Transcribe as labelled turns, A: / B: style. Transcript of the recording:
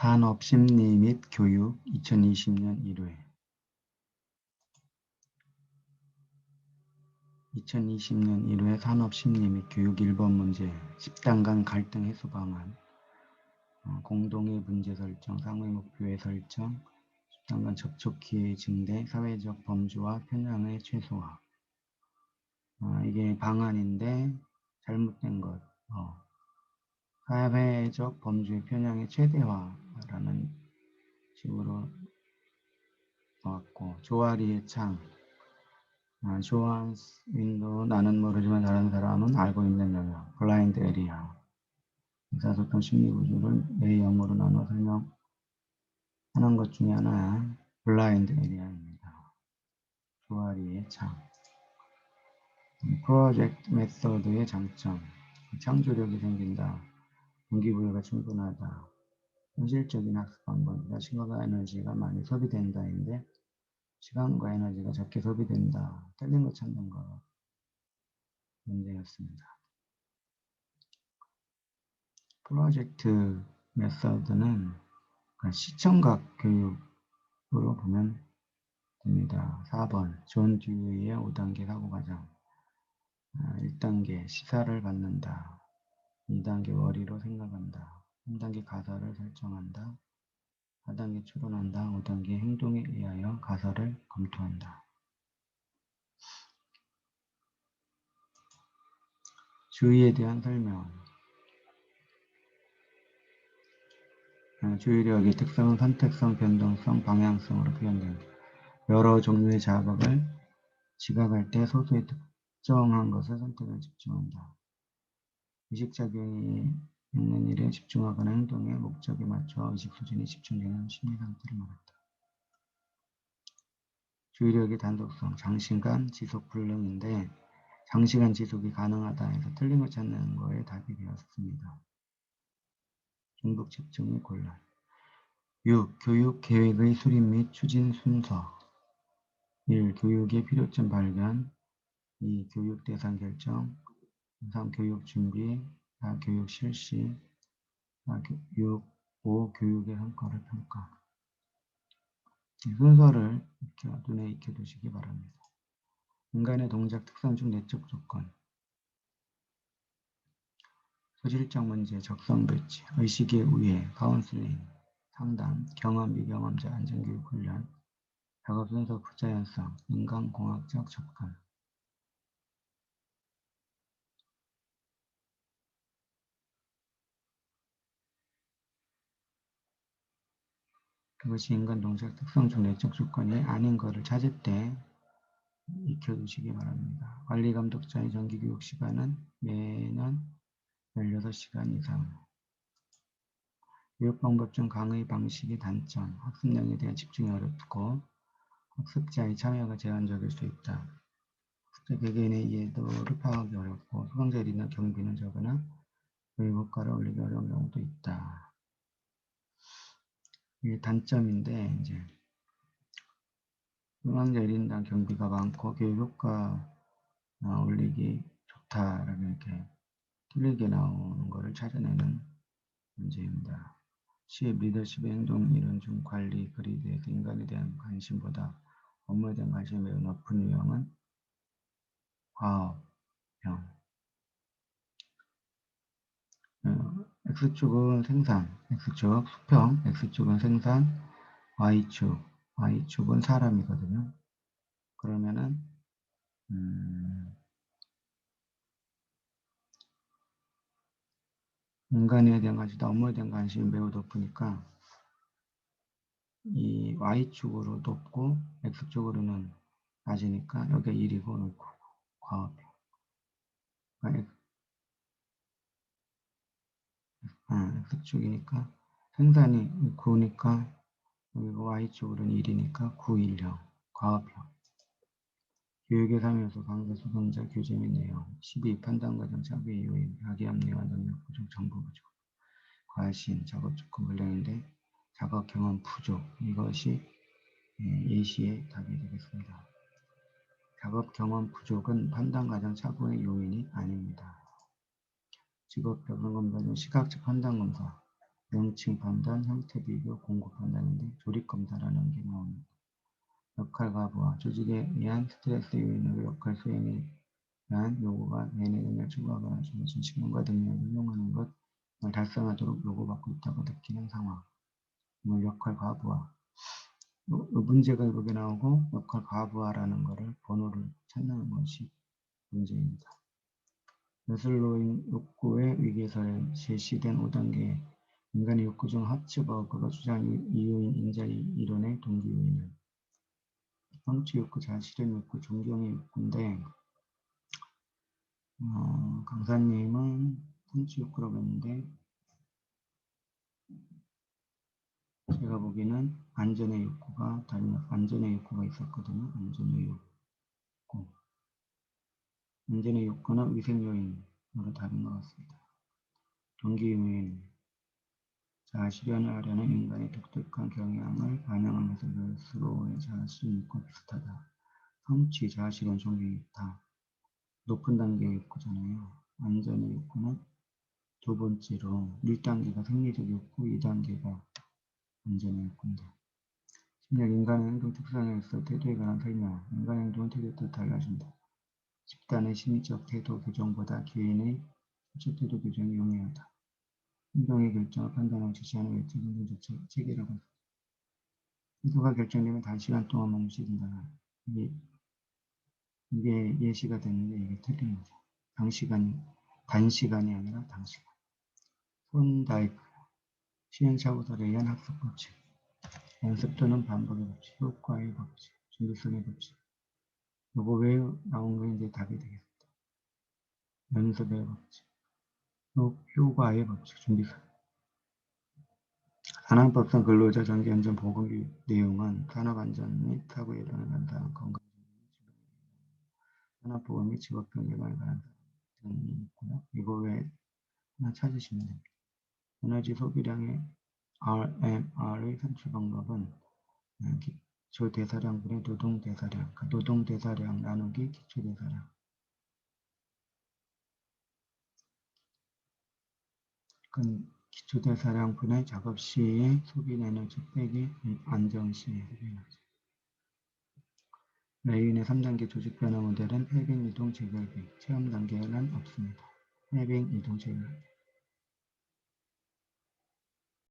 A: 산업 심리 및 교육 2020년 1회. 2020년 1회 산업 심리 및 교육 1번 문제 10단 간 갈등 해소 방안. 어, 공동의 문제 설정, 상호의 목표의 설정 10단 간 접촉 기회의 증대, 사회적 범주와 편향의 최소화. 어, 이게 방안인데 잘못된 것. 어, 사회적 범주의 편향의 최대화 라는 식으로 나왔고 조아리의 창 아, 조한 윈도 나는 모르지만 다른 사람은 알고 있는 영역 블라인드 에리아 의사소통 심리구조를 네 영어로 나눠 설명하는 것 중에 하나야 블라인드 에리아입니다. 조아리의 창 프로젝트 메서드의 장점 창조력이 생긴다. 동기부여가 충분하다. 현실적인 학습 방법이다. 시간과 에너지가 많이 소비된다인데 시간과 에너지가 적게 소비된다. 틀린 거 찾는 거 문제였습니다. 프로젝트 메서드는 시청각 교육으로 보면 됩니다. 4번 존 듀이의 5단계 사고과정 1단계 아, 시사를 받는다. 2단계 월의로 생각한다. 3단계 가설을 설정한다. 4단계 추론한다. 5단계 행동에 의하여 가설을 검토한다. 주의에 대한 설명 아, 주의력의 특성은 선택성, 변동성, 방향성으로 표현된다. 여러 종류의 작업을 지각할 때 소수의 특정한 것을 선택에 집중한다. 의식작용이 있는 일에 집중하거나 행동에 목적에 맞춰 의식 수준이 집중되는 심리 상태를 말한다. 주의력의 단독성, 장시간 지속 불능인데 장시간 지속이 가능하다 해서 걸 찾는 거에 답이 되었습니다. 중복 집중의 곤란 6. 교육 계획의 수립 및 추진 순서 1. 교육의 필요점 발견 2. 교육 대상 결정 3. 교육 준비, 4. 교육 실시, 4. 교육, 5. 교육의 성과를 평가. 순서를 익혀, 눈에 익혀 두시기 바랍니다. 인간의 동작 특성 중 내적 조건, 소질적 문제, 적성 배치, 의식의 우회, 카운슬링, 상담, 경험, 미경험자, 안전교육 훈련, 작업 순서 부자연성, 인간공학적 접근, 그것이 인간 동작 특성 중 내적 조건이 아닌 것을 찾을 때 익혀두시기 바랍니다. 관리 감독자의 정기 교육 시간은 매년 16시간 이상. 교육 방법 중 강의 방식의 단점, 학습량에 대한 집중이 어렵고 학습자의 참여가 제한적일 수 있다. 학습자 개개인의 이해도를 파악하기 어렵고 수강자들이나 경비는 적으나 교육 효과를 올리기 어려운 경우도 있다. 이게 단점인데 이제 수강자 1인당 경비가 많고 교육 효과 어, 올리기 좋다라고 이렇게 틀리게 나오는 것을 찾아내는 문제입니다. 시의 리더십의 행동 이론 중 관리, 그리드에서 인간에 대한 관심보다 업무에 대한 관심이 매우 높은 유형은 과업형, 어, X축은 생산, X축 수평, X축은 생산, Y축, Y축은 사람이거든요. 그러면은 음, 인간에 대한 관심, 업무에 대한 관심이 매우 높으니까 이 Y축으로 높고 X축으로는 낮으니까 여기가 1이고 놓고 과업이 아, X축이니까 생산이 9니까 여기가 Y축으로는 1이니까 9, 1형 과업형 교육의 삶에서 강사 수강자 교재 및 내용 12. 판단 과정 차별 요인 학위 합리화 능력 부족 정보 부족 과신 작업 조건 불량인데 작업 경험 부족 이것이 예, 예시의 답이 되겠습니다. 작업 경험 부족은 판단 과정 착오의 요인이 아닙니다. 직업 변경 검사 중 시각적 판단 검사 명칭 판단, 형태 비교, 공급 판단인데 조립 검사라는 게 나옵니다. 역할 가부와 조직에 의한 스트레스 요인으로 역할 수행에 대한 요구가 내내 능력 추구하거나 정신 직능과 능력을 이용하는 것을 달성하도록 요구받고 있다고 느끼는 상황. 이걸 역할 과부하. 요- 요 문제가 이렇게 나오고 역할 과부하라는 것을 번호를 찾는 것이 문제입니다. 웨슬로인 욕구의 위기에서 제시된 5단계 인간의 욕구 중 하츠버그가 주장 이유인 인자 이론의 동기 요인은 성취 욕구, 자실현 욕구, 존경의 욕구인데 어, 강사님은 성취 욕구라고 했는데 제가 보기에는 안전의 욕구가 다른 안전의 욕구가 있었거든요. 안전의 욕구. 안전의 욕구는 위생 요인으로 다른 것 같습니다. 동기 요인. 자아 실현을 하려는 인간의 독특한 경향을 반영하면서 스스로의 자아 실현 욕구와 비슷하다. 성취, 자아 실현, 존경이 있다. 높은 단계의 욕구잖아요. 안전의 욕구는 두 번째로 1단계가 생리적 욕구, 2단계가 안전의 욕구인데 심리학 인간의 행동 특성에 있어 태도에 관한 설명 인간의 행동은 태도에 따라 달라진다. 집단의 심리적 태도 교정보다 개인의 수적 태도 교정이 용이하다. 행동의 결정을 판단하고 지시하는 외적 행동적 체- 체계라고 합니다. 태도가 결정되면 단시간 동안 멈추진다. 이게, 이게 예시가 됐는데 이게 거죠. 단시간, 단시간이 아니라 단시간. 손다이프 시행착오들에 의한 학습 법칙, 연습 또는 반복의 법칙, 효과의 법칙, 준비성의 법칙. 요거 왜 나온 게 이제 답이 되겠습니다. 연습의 법칙, 효, 효과의 법칙, 준비성. 산업법상 근로자 장기 안전 보건 교육 내용은 산업안전 및 사고 예방에 관한 건강 산업보건 및 직업병 예방에 관한 등이 있고요. 이거 외에 하나 찾으시면 됩니다. 에너지 소비량의 RMR의 산출 방법은 음, 기초 대사량분의 노동 대사량, 그러니까 노동 대사량 나누기 기초 대사량. 그건 기초 대사량분의 작업 시의 소비 에너지 빼기 안정 시의 소비 에너지. 레인의 3단계 조직 변화 모델은 해빙 이동 재결비, 체험 단계는 없습니다. 해빙 이동 재결비.